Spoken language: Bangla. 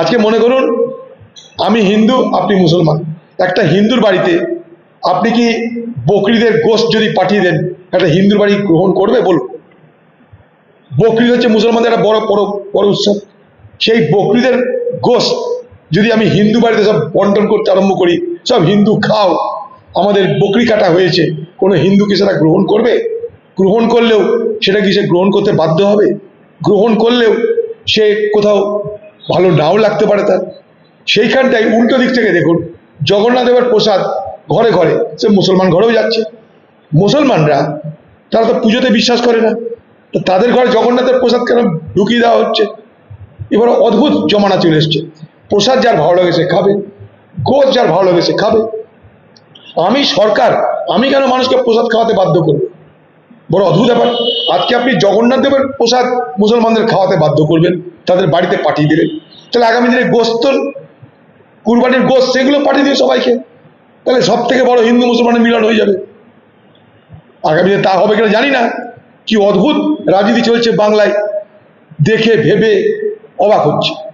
আজকে মনে করুন, আমি হিন্দু, আপনি মুসলমান। একটা হিন্দুর বাড়িতে আপনি কি বকরিদের গোষ্ঠ যদি পাঠিয়ে দেন, একটা হিন্দুর বাড়ি গ্রহণ করবে বলুন। বকরি হচ্ছে মুসলমানদের একটা বড় বড় বড় উৎসব। সেই বকরিদের গোষ্ঠ যদি আমি হিন্দু বাড়িতে সব বন্টন করতে আরম্ভ করি, সব হিন্দু খাও, আমাদের বকরি কাটা হয়েছে, কোনো হিন্দু কি সেটা গ্রহণ করবে? গ্রহণ করলেও সেটা কি সে গ্রহণ করতে বাধ্য হবে? গ্রহণ করলেও সে কোথাও ভালো নাও লাগতে পারে তার। সেইখানটায় উল্টো দিক থেকে দেখুন, জগন্নাথ দেবের প্রসাদ ঘরে ঘরে, সে মুসলমান ঘরেও যাচ্ছে। মুসলমানরা, তারা তো পুজোতে বিশ্বাস করে না। তো তাদের ঘরে জগন্নাথের প্রসাদ কেন ঢুকিয়ে দেওয়া হচ্ছে? এবার অদ্ভুত জমানা চলে এসছে। প্রসাদ যার ভালো লাগে সে খাবে, গোদ যার ভালো লাগে সে খাবে। আমি সরকার, আমি কেন মানুষকে প্রসাদ খাওয়াতে বাধ্য করব? বড় অদ্ভুত ব্যাপার। আজকে আপনি জগন্নাথ দেবের প্রসাদ মুসলমানদের খাওয়াতে বাধ্য করবেন, তাদের বাড়িতে পাঠিয়ে দেবেন। তাহলে আগামী দিনে গোস্ত, কুরবানির গোস্ত সেগুলো পাঠিয়ে দিন সবাইকে। তাহলে সব থেকে বড় হিন্দু মুসলমানের মিলন হয়ে যাবে। আগামী দিনে তা হবে কিনা জানি না। কি অদ্ভুত রাজনীতি চলছে বাংলায়। দেখে, ভেবে অবাক হচ্ছে।